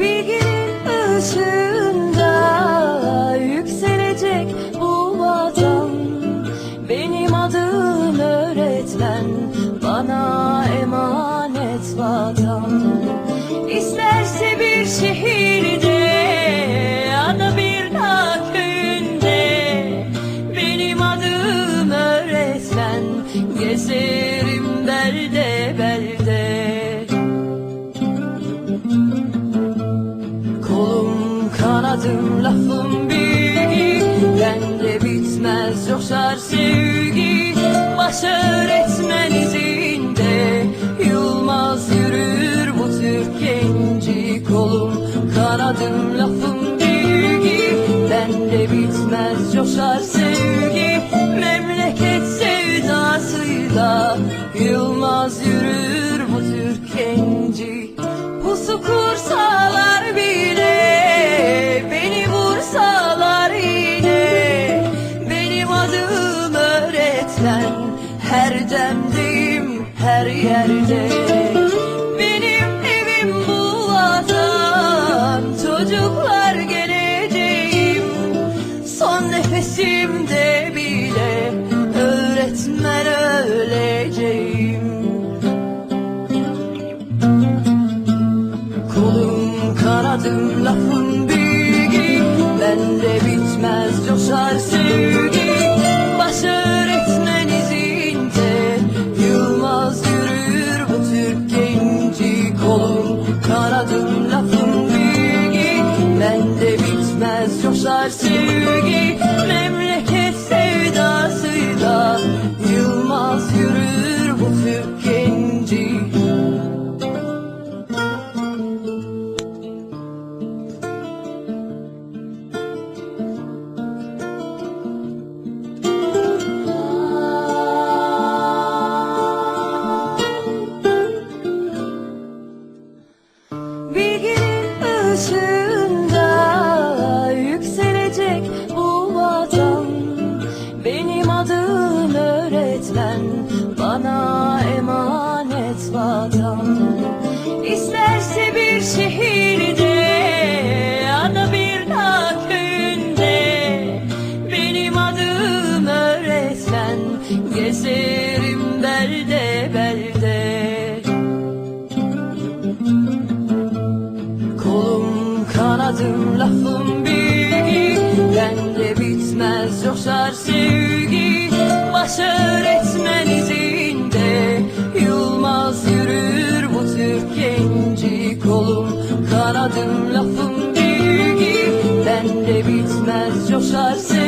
Bilginin ışığında yükselecek bu vatan. Benim adım öğretmen bana emanet vatan. İsterse bir şehirde ya bir dağ Benim adım öğretmen gezerim derde. Kolum kanadım lafım bilgi. Bende bitmez coşar sevgi. Baş öğretmen izinde. Yılmaz yürür bu Türk genci. Kolum kanadım lafım bilgi. Bende bitmez coşar sevgi yerde. Benim evim bu vatan Çocuklar geleceğim. Son nefesimde bile Öğretmen öleceğim. Kolum kanadım lafın bilgi Bende bitmez coşar sevgi kanadım lafın bilgi. Bende bitmez coşar sevgi. Memleket öğretmen bana emanet vatan. İsterse bir şehirde ya da bir dağ köyünde Benim adım öğretmen gezerim belde belde Kolum kanadım lafım bilgi Bende bitmez. Coşar sevgi Baş öğretmen izinde Yılmaz yürür bu Türk genci Kolum kanadım lafım bilgi Ben de bitmez coşar sevgi